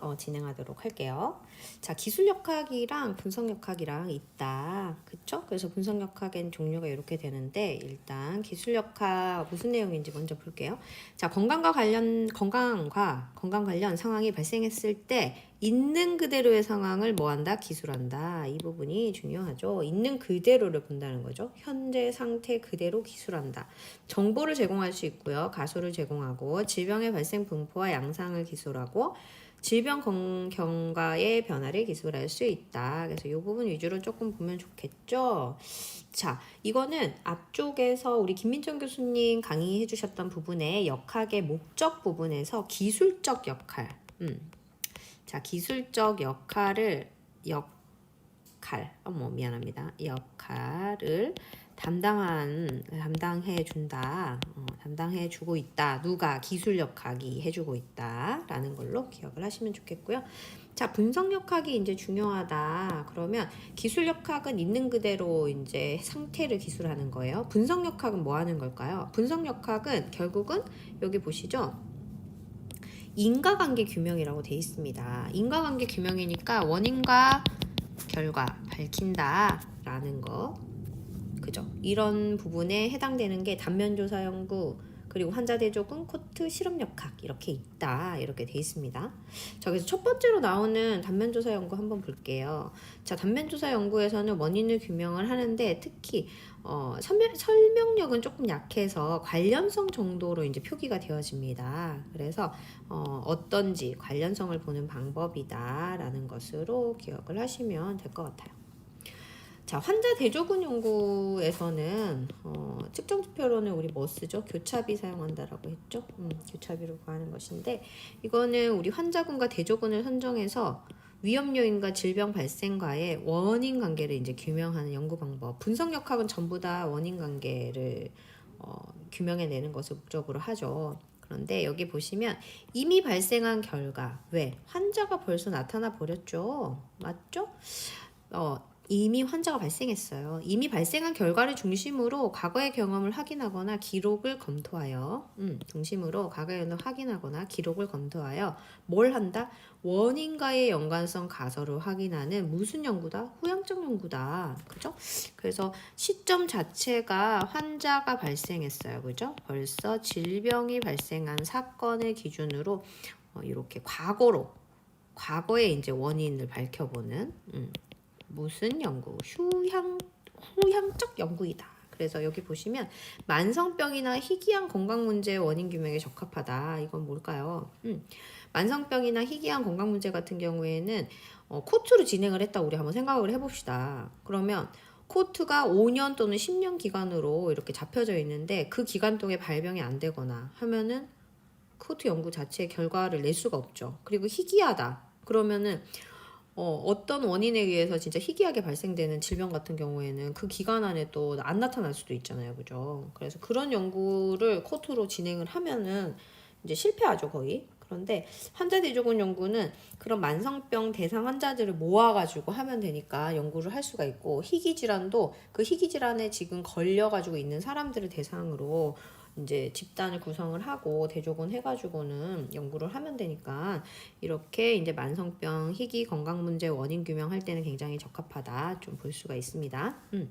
어, 진행하도록 할게요. 자, 기술역학이랑 분석역학이랑 있다. 그쵸? 그래서 분석역학엔 종류가 이렇게 되는데, 일단 기술역학 무슨 내용인지 먼저 볼게요. 자, 건강과 관련, 건강과 건강 관련 상황이 발생했을 때, 있는 그대로의 상황을 뭐 한다? 기술한다. 이 부분이 중요하죠. 있는 그대로를 본다는 거죠. 현재 상태 그대로 기술한다. 정보를 제공할 수 있고요. 가설을 제공하고, 질병의 발생 분포와 양상을 기술하고, 질병 건- 경과의 변화를 기술할 수 있다. 그래서 이 부분 위주로 조금 보면 좋겠죠. 자, 이거는 앞쪽에서 우리 김민정 교수님 강의해 주셨던 부분의 역학의 목적 부분에서 기술적 역할. 음. 자, 기술적 역할을 역할. 어머 미안합니다. 역할을 담당한 담당해 준다. 어, 담당해 주고 있다. 누가 기술역학이 해주고 있다라는 걸로 기억을 하시면 좋겠고요. 자, 분석역학이 이제 중요하다. 그러면 기술역학은 있는 그대로 이제 상태를 기술하는 거예요. 분석역학은 뭐 하는 걸까요? 분석역학은 결국은 여기 보시죠. 인과관계 규명이라고 돼 있습니다. 인과관계 규명이니까 원인과 결과 밝힌다 라는 거. 그죠? 이런 부분에 해당되는 게 단면조사 연구 그리고 환자 대조군 코트 실험역학 이렇게 있다 이렇게 돼 있습니다. 자 그래서 첫 번째로 나오는 단면조사 연구 한번 볼게요. 자 단면조사 연구에서는 원인을 규명을 하는데 특히 어, 설명, 설명력은 조금 약해서 관련성 정도로 이제 표기가 되어집니다. 그래서 어, 어떤지 관련성을 보는 방법이다라는 것으로 기억을 하시면 될 것 같아요. 자, 환자 대조군 연구에서는 어, 측정 지표로는 우리 뭐 쓰죠? 교차비 사용한다라고 했죠? 음, 교차비로 구하는 것인데 이거는 우리 환자군과 대조군을 선정해서 위험 요인과 질병 발생과의 원인 관계를 이제 규명하는 연구 방법. 분석 역학은 전부 다 원인 관계를 어, 규명해내는 것을 목적으로 하죠. 그런데 여기 보시면 이미 발생한 결과 왜 환자가 벌써 나타나 버렸죠 맞죠 어, 이미 환자가 발생했어요. 이미 발생한 결과를 중심으로 과거의 경험을 확인하거나 기록을 검토하여, 음, 중심으로 과거의 경험을 확인하거나 기록을 검토하여 뭘 한다? 원인과의 연관성 가설을 확인하는 무슨 연구다? 후양적 연구다. 그죠? 그래서 시점 자체가 환자가 발생했어요. 그죠? 벌써 질병이 발생한 사건을 기준으로 어, 이렇게 과거로 과거의 이제 원인을 밝혀보는 음, 무슨 연구? 휴향 후향적 연구이다. 그래서 여기 보시면 만성병이나 희귀한 건강 문제의 원인 규명에 적합하다. 이건 뭘까요? 음, 만성병이나 희귀한 건강 문제 같은 경우에는 어, 코트로 진행을 했다. 우리 한번 생각을 해봅시다. 그러면 코트가 5년 또는 10년 기간으로 이렇게 잡혀져 있는데 그 기간 동안 발병이 안 되거나 하면은 코트 연구 자체의 결과를 낼 수가 없죠. 그리고 희귀하다. 그러면은 어, 어떤 원인에 의해서 진짜 희귀하게 발생되는 질병 같은 경우에는 그 기간 안에 또 안 나타날 수도 있잖아요. 그죠? 그래서 그런 연구를 코트로 진행을 하면은 이제 실패하죠, 거의. 그런데 환자 대조군 연구는 그런 만성병 대상 환자들을 모아가지고 하면 되니까 연구를 할 수가 있고 희귀 질환도 그 희귀 질환에 지금 걸려가지고 있는 사람들을 대상으로 이제 집단을 구성을 하고 대조군 해가지고는 연구를 하면 되니까 이렇게 이제 만성병, 희귀 건강 문제 원인 규명할 때는 굉장히 적합하다 좀 볼 수가 있습니다. 음.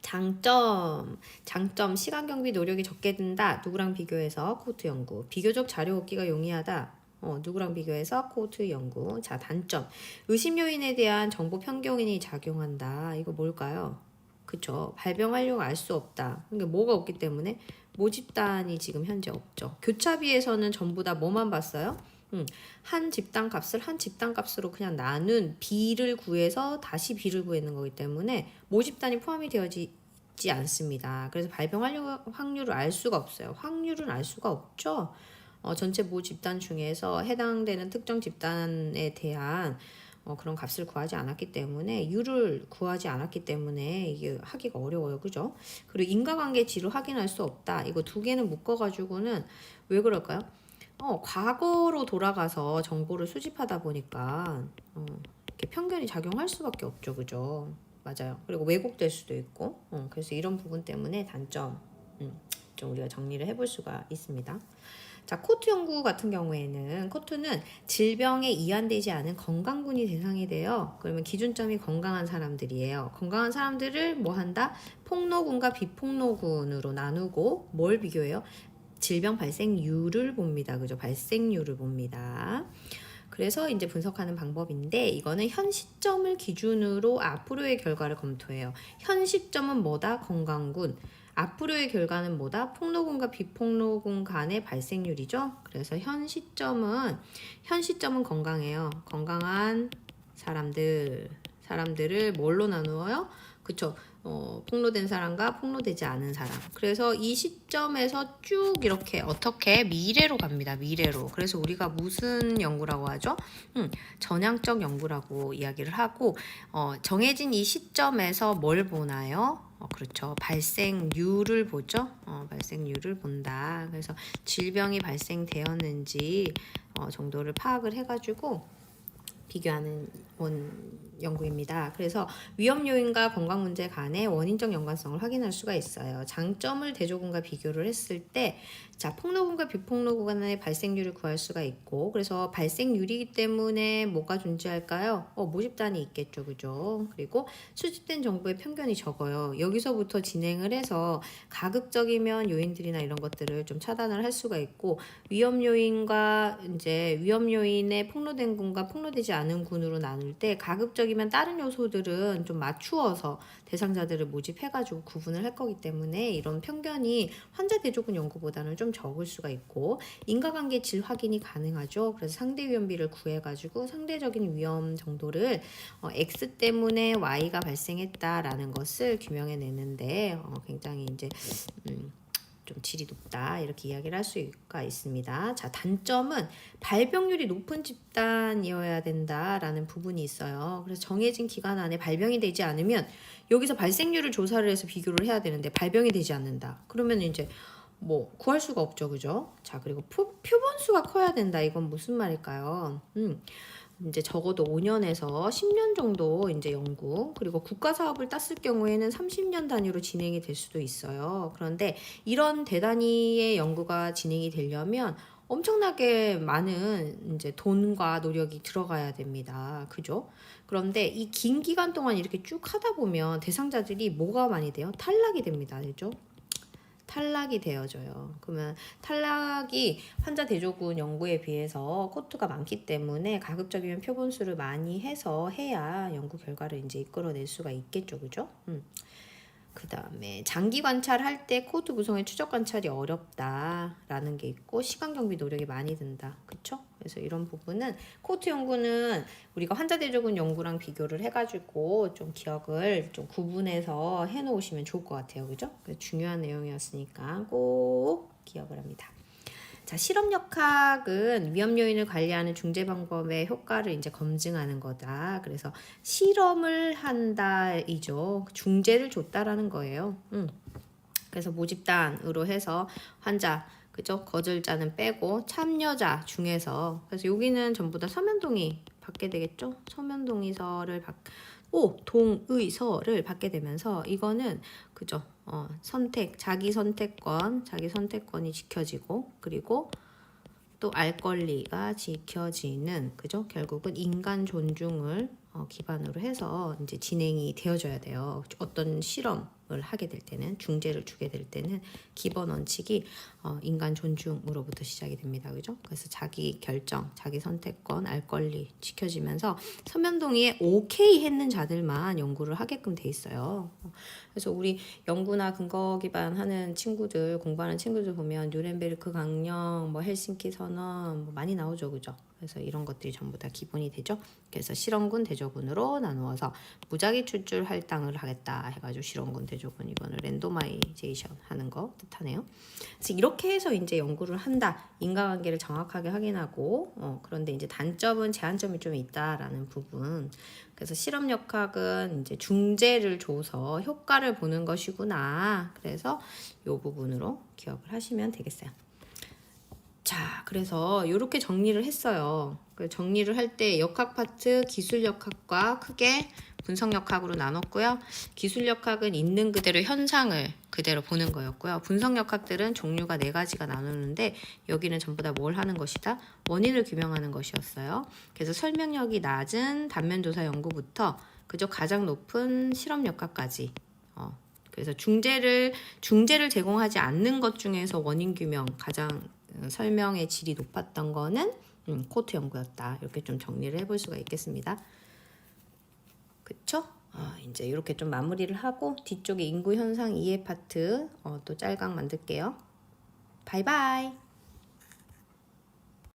장점, 장점 시간 경비 노력이 적게 든다. 누구랑 비교해서 코트 연구. 비교적 자료 얻기가 용이하다. 어, 누구랑 비교해서 코트 연구. 자, 단점. 의심 요인에 대한 정보 편견이 작용한다. 이거 뭘까요? 그쵸. 발병 활용 알 수 없다. 그러니까 뭐가 없기 때문에 모집단이 지금 현재 없죠. 교차비에서는 전부 다 뭐만 봤어요? 음, 한 집단 값을 한 집단 값으로 그냥 나눈 B를 구해서 다시 B를 구하는 거기 때문에 모집단이 포함이 되어지 지 않습니다. 그래서 발병 확률- 확률을 알 수가 없어요. 확률은 알 수가 없죠. 어, 전체 모 집단 중에서 해당되는 특정 집단에 대한 어, 그런 값을 구하지 않았기 때문에 유를 구하지 않았기 때문에 이게 하기가 어려워요. 그죠? 그리고 인과관계 지를 확인할 수 없다. 이거 두 개는 묶어가지고는 왜 그럴까요? 어, 과거로 돌아가서 정보를 수집하다 보니까 어, 이렇게 편견이 작용할 수밖에 없죠. 그죠? 맞아요. 그리고 왜곡될 수도 있고 어, 그래서 이런 부분 때문에 단점 음, 좀 우리가 정리를 해볼 수가 있습니다. 자, 코트 연구 같은 경우에는 코트는 질병에 이완되지 않은 건강군이 대상이 돼요. 그러면 기준점이 건강한 사람들이에요. 건강한 사람들을 뭐 한다? 폭로군과 비폭로군으로 나누고 뭘 비교해요? 질병 발생률을 봅니다. 그죠? 발생률을 봅니다. 그래서 이제 분석하는 방법인데 이거는 현 시점을 기준으로 앞으로의 결과를 검토해요. 현 시점은 뭐다? 건강군. 앞으로의 결과는 뭐다? 폭로군과 비폭로군 간의 발생률이죠. 그래서 현 시점은 현 시점은 건강해요. 건강한 사람들 사람들을 뭘로 나누어요? 그쵸? 어, 폭로된 사람과 폭로되지 않은 사람. 그래서 이 시점에서 쭉 이렇게 어떻게 미래로 갑니다. 미래로. 그래서 우리가 무슨 연구라고 하죠? 음, 전향적 연구라고 이야기를 하고 어, 정해진 이 시점에서 뭘 보나요? 어, 그렇죠. 발생률을 보죠. 어, 발생률을 본다. 그래서 질병이 발생되었는지 어, 정도를 파악을 해가지고 비교하는 원 연구입니다. 그래서 위험 요인과 건강 문제 간의 원인적 연관성을 확인할 수가 있어요. 장점을 대조군과 비교를 했을 때, 자 폭로군과 비폭로군 간의 발생률을 구할 수가 있고, 그래서 발생률이기 때문에 뭐가 존재할까요? 어, 모집단이 있겠죠, 그죠? 그리고 수집된 정보의 편견이 적어요. 여기서부터 진행을 해서 가급적이면 요인들이나 이런 것들을 좀 차단을 할 수가 있고, 위험 요인과 이제 위험 요인의 폭로된 군과 폭로되지 않은 군으로 나눌 때 가급적이면 다른 요소들은 좀 맞추어서 대상자들을 모집해가지고 구분을 할 거기 때문에 이런 편견이 환자 대조군 연구보다는 좀 적을 수가 있고 인과관계 질 확인이 가능하죠. 그래서 상대 위험비를 구해가지고 상대적인 위험 정도를 어, X 때문에 Y가 발생했다라는 것을 규명해내는데 어, 굉장히 이제 음, 좀 질이 높다 이렇게 이야기를 할 수가 있습니다. 자 단점은 발병률이 높은 집단이어야 된다라는 부분이 있어요. 그래서 정해진 기간 안에 발병이 되지 않으면 여기서 발생률을 조사를 해서 비교를 해야 되는데 발병이 되지 않는다. 그러면 이제 뭐 구할 수가 없죠, 그죠? 자 그리고 표, 표본수가 커야 된다. 이건 무슨 말일까요? 음. 이제 적어도 5년에서 10년 정도 이제 연구 그리고 국가 사업을 땄을 경우에는 30년 단위로 진행이 될 수도 있어요. 그런데 이런 대단위의 연구가 진행이 되려면 엄청나게 많은 이제 돈과 노력이 들어가야 됩니다. 그죠? 그런데 이 긴 기간 동안 이렇게 쭉 하다 보면 대상자들이 뭐가 많이 돼요? 탈락이 됩니다. 그죠? 탈락이 되어져요. 그러면 탈락이 환자 대조군 연구에 비해서 코트가 많기 때문에 가급적이면 표본수를 많이 해서 해야 연구 결과를 이제 이끌어낼 수가 있겠죠, 그죠? 음. 그 다음에 장기 관찰할 때 코드 구성의 추적 관찰이 어렵다라는 게 있고 시간 경비 노력이 많이 든다. 그쵸? 그래서 이런 부분은 코트 연구는 우리가 환자 대조군 연구랑 비교를 해가지고 좀 기억을 좀 구분해서 해놓으시면 좋을 것 같아요. 그죠? 중요한 내용이었으니까 꼭 기억을 합니다. 자, 실험역학은 위험 요인을 관리하는 중재 방법의 효과를 이제 검증하는 거다. 그래서 실험을 한다이죠. 중재를 줬다라는 거예요. 음. 그래서 모집단으로 해서 환자 그죠? 거절자는 빼고 참여자 중에서 그래서 여기는 전부 다 서면 동의 받게 되겠죠? 서면 동의서를 받 오, 동의서를 받게 되면서 이거는 그죠? 어, 선택, 자기 선택권, 자기 선택권이 지켜지고 그리고 또 알 권리가 지켜지는 그죠? 결국은 인간 존중을 어, 기반으로 해서 이제 진행이 되어져야 돼요. 어떤 실험을 하게 될 때는 중재를 주게 될 때는 기본 원칙이 어, 인간 존중으로부터 시작이 됩니다. 그죠? 그래서 자기 결정, 자기 선택권, 알 권리 지켜지면서 서면동의에 오케이 했는 자들만 연구를 하게끔 돼 있어요. 그래서 우리 연구나 근거 기반하는 친구들 공부하는 친구들 보면 뉴렌베르크 강령, 뭐 헬싱키 선언 뭐 많이 나오죠, 그죠? 그래서 이런 것들이 전부 다 기본이 되죠. 그래서 실험군, 대조군으로 나누어서 무작위 출줄 할당을 하겠다 해가지고 실험군, 대 조군 이거는 랜도마이제이션 하는 거 뜻하네요. 그래서 이렇게 해서 이제 연구를 한다. 인과관계를 정확하게 확인하고 어, 그런데 이제 단점은 제한점이 좀 있다라는 부분. 그래서 실험 역학은 이제 중재를 줘서 효과를 보는 것이구나. 그래서 이 부분으로 기억을 하시면 되겠어요. 자, 그래서 이렇게 정리를 했어요. 그 정리를 할 때 역학 파트 기술 역학과 크게 분석 역학으로 나눴고요. 기술 역학은 있는 그대로 현상을 그대로 보는 거였고요. 분석 역학들은 종류가 네 가지가 나누는데 여기는 전부 다 뭘 하는 것이다? 원인을 규명하는 것이었어요. 그래서 설명력이 낮은 단면조사 연구부터 그저 가장 높은 실험 역학까지 어, 그래서 중재를 중재를 제공하지 않는 것 중에서 원인 규명 가장 어, 설명의 질이 높았던 거는 음, 코트 연구였다. 이렇게 좀 정리를 해볼 수가 있겠습니다. 그쵸? 어, 이제 이렇게 좀 마무리를 하고 뒤쪽에 인구 현상 이해 파트 어, 또 짤강 만들게요. 바이바이.